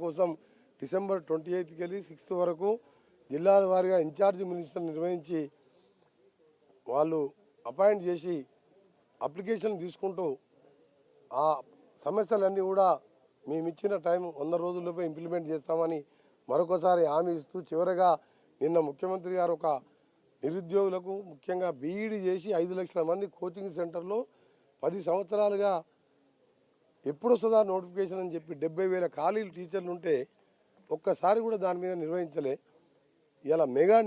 కోసం December twenty ఎయిత్కి వెళ్ళి sixth వరకు జిల్లాల వారీగా ఇన్ఛార్జ్ మినిస్టర్ నిర్వహించి వాళ్ళు అపాయింట్ చేసి అప్లికేషన్ తీసుకుంటూ ఆ సమస్యలన్నీ కూడా మేము ఇచ్చిన టైం వంద రోజుల్లోపే ఇంప్లిమెంట్ చేస్తామని మరొకసారి హామీ ఇస్తూ చివరగా నిన్న ముఖ్యమంత్రి గారు ఒక నిరుద్యోగులకు ముఖ్యంగా బీఈడి చేసి ఐదు లక్షల మంది కోచింగ్ సెంటర్లో పది సంవత్సరాలుగా ఎప్పుడు వస్తుందా నోటిఫికేషన్ అని చెప్పి డెబ్బై వేల ఖాళీలు టీచర్లు ఉంటే ఒక్కసారి కూడా దాని మీద నిర్వహించలే. ఇలా మెగా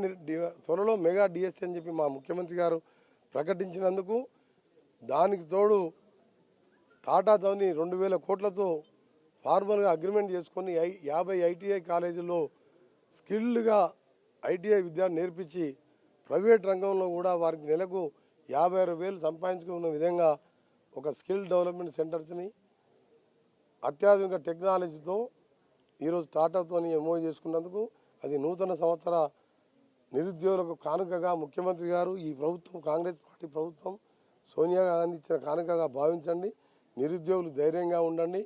త్వరలో మెగా డిఎస్సీ అని చెప్పి మా ముఖ్యమంత్రి గారు ప్రకటించినందుకు దానికి తోడు టాటా ధోని రెండు వేల కోట్లతో ఫార్మల్గా అగ్రిమెంట్ చేసుకొని ఐ యాభై ఐటీఐ కాలేజీల్లో స్కిల్డ్గా ఐటీఐ విద్య నేర్పించి ప్రైవేట్ రంగంలో కూడా వారికి నెలకు యాభై ఆరు వేలు సంపాదించుకున్న విధంగా ఒక స్కిల్ డెవలప్మెంట్ సెంటర్స్ని అత్యాధునిక టెక్నాలజీతో ఈరోజు టాటాతో ఎంఓ చేసుకున్నందుకు అది నూతన సంవత్సర నిరుద్యోగులకు కానుకగా ముఖ్యమంత్రి గారు ఈ ప్రభుత్వం కాంగ్రెస్ పార్టీ ప్రభుత్వం సోనియా గాంధీ ఇచ్చిన కానుకగా భావించండి. నిరుద్యోగులు ధైర్యంగా ఉండండి.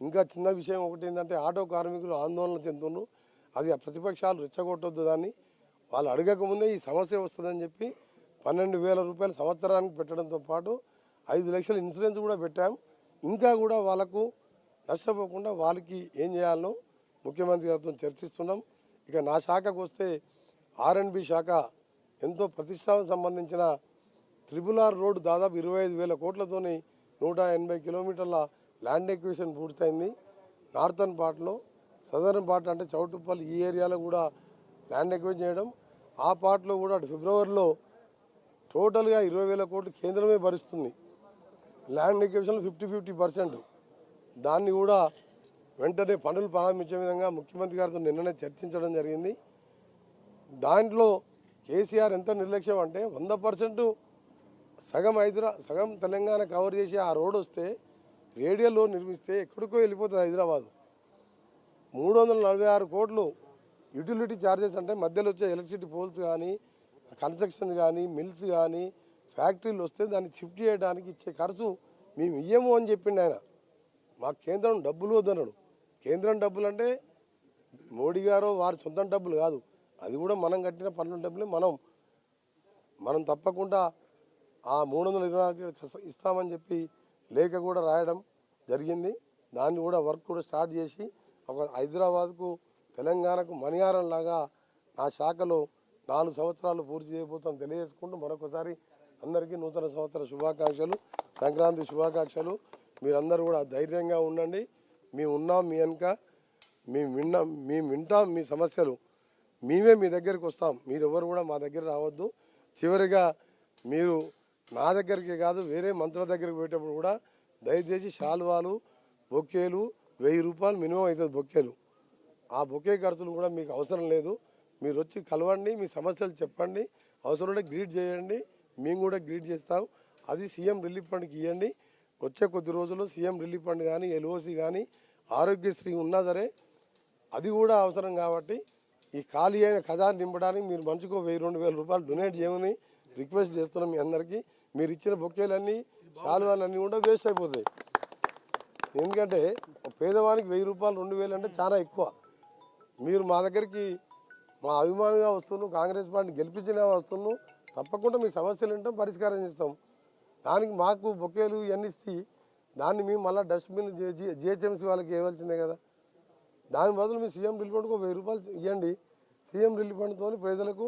ఇంకా చిన్న విషయం ఒకటి ఏంటంటే ఆటో కార్మికులు ఆందోళన చెందుతున్నారు. అది ఆ ప్రతిపక్షాలు రెచ్చగొట్టొద్దు దాన్ని. వాళ్ళు అడగకముందే ఈ సమస్య వస్తుందని చెప్పి పన్నెండు వేల రూపాయలు సంవత్సరానికి పెట్టడంతో పాటు ఐదు లక్షల ఇన్సూరెన్స్ కూడా పెట్టాం. ఇంకా కూడా వాళ్ళకు నష్టపోకుండా వాళ్ళకి ఏం చేయాలనో ముఖ్యమంత్రి గారితో చర్చిస్తున్నాం. ఇక నా శాఖకు వస్తే ఆర్ఎండ్బి శాఖ ఎంతో ప్రతిష్టాకు సంబంధించిన త్రిబుల్ ఆర్ రోడ్డు దాదాపు ఇరవై ఐదు వేల కోట్లతోని నూట ఎనభై కిలోమీటర్ల ల్యాండ్ ఎక్విషన్ పూర్తయింది. నార్థన్ పార్ట్లో సదర్న్ పార్ట్ అంటే చౌటుప్పల్ ఈ ఏరియాలో కూడా ల్యాండ్ ఎక్విషన్ చేయడం. ఆ పార్ట్లో కూడా అటు ఫిబ్రవరిలో టోటల్గా ఇరవై వేల కోట్లు కేంద్రమే భరిస్తుంది. Land acquisition fifty fifty percent. దాన్ని కూడా వెంటనే పనులు ప్రారంభించే విధంగా ముఖ్యమంత్రి గారితో నిన్ననే చర్చించడం జరిగింది. దాంట్లో కేసీఆర్ ఎంత నిర్లక్ష్యం అంటే వంద పర్సెంట్ సగం హైదరా సగం తెలంగాణ కవర్ చేసి ఆ రోడ్ వస్తే రేడియోలో నిర్మిస్తే ఎక్కడికో వెళ్ళిపోతుంది హైదరాబాద్. మూడు వందల నలభై ఆరు కోట్లు యూటిలిటీ ఛార్జెస్ అంటే మధ్యలో వచ్చే ఎలక్ట్రిసిటీ పోల్స్ కానీ కన్స్ట్రక్షన్ కానీ మిల్స్ కానీ ఫ్యాక్టరీలు వస్తే దాన్ని షిఫ్ట్ చేయడానికి ఇచ్చే ఖర్చు మేము ఇయ్యము అని చెప్పిండు ఆయన. మా కేంద్రం డబ్బులు వద్దన్నాడు. కేంద్రం డబ్బులు అంటే మోడీ గారు వారి సొంత డబ్బులు కాదు. అది కూడా మనం కట్టిన పన్ను డబ్బులే మనం. మనం తప్పకుండా ఆ మూడు వందల ఇరవై ఇస్తామని చెప్పి లేఖ కూడా రాయడం జరిగింది. దాన్ని కూడా వర్క్ కూడా స్టార్ట్ చేసి ఒక హైదరాబాద్కు తెలంగాణకు మణిహారం లాగా నా శాఖలో నాలుగు సంవత్సరాలు పూర్తి చేయబోతాను తెలియజేసుకుంటూ మరొకసారి అందరికీ నూతన సంవత్సర శుభాకాంక్షలు సంక్రాంతి శుభాకాంక్షలు. మీరందరూ కూడా ధైర్యంగా ఉండండి. మేము ఉన్నాం మీ వెనుక. మేము విన్నాం మేము వింటాం మీ సమస్యలు. మేమే మీ దగ్గరికి వస్తాం. మీరు ఎవరు కూడా మా దగ్గర రావద్దు. చివరిగా మీరు నా దగ్గరికి కాదు వేరే మంత్రుల దగ్గరికి పోయేటప్పుడు కూడా దయచేసి శాలువాలు బొక్కేలు వెయ్యి రూపాయలు మినిమం అవుతుంది బొక్కేలు ఆ బొకే ఖర్చులు కూడా మీకు అవసరం లేదు. మీరు వచ్చి కలవండి మీ సమస్యలు చెప్పండి. అవసరం ఉంటే గ్రీట్ చేయండి. మేము కూడా గ్రీట్ చేస్తాం. అది సీఎం రిలీఫ్ ఫండ్కి ఇవ్వండి వచ్చే కొద్ది రోజుల్లో సీఎం రిలీఫ్ ఫండ్ కానీ ఎల్ఓసి కానీ ఆరోగ్యశ్రీ ఉన్నా సరే అది కూడా అవసరం కాబట్టి ఈ ఖాళీ అయిన ఖజాన్ నింపడానికి మీరు మంచుకో వెయ్యి రెండు వేల రూపాయలు డొనేట్ చేయమని రిక్వెస్ట్ చేస్తున్నాం మీ అందరికీ. మీరు ఇచ్చిన బొక్కేలన్నీ శాలువాలన్నీ కూడా వేస్ట్ అయిపోతాయి. ఎందుకంటే పేదవానికి వెయ్యి రూపాయలు రెండు వేలు అంటే చాలా ఎక్కువ. మీరు మా దగ్గరికి మా అభిమానిగా వస్తున్నాం కాంగ్రెస్ పార్టీ గెలిపించిన వస్తున్నాం తప్పకుండా మీ సమస్యలు ఏంటో పరిష్కారం చేస్తాం. దానికి మాకు బొకేలు ఇవన్నీ ఇస్తే దాన్ని మేము మళ్ళీ డస్ట్బిన్ జిహెచ్ఎంసీ వాళ్ళకి ఇవ్వాల్సిందే కదా. దాని బదులు మీ సీఎం రిలీఫ్ ఫండ్కి ఒక వెయ్యి రూపాయలు ఇవ్వండి. సీఎం రిలీఫ్ ఫండ్తో ప్రజలకు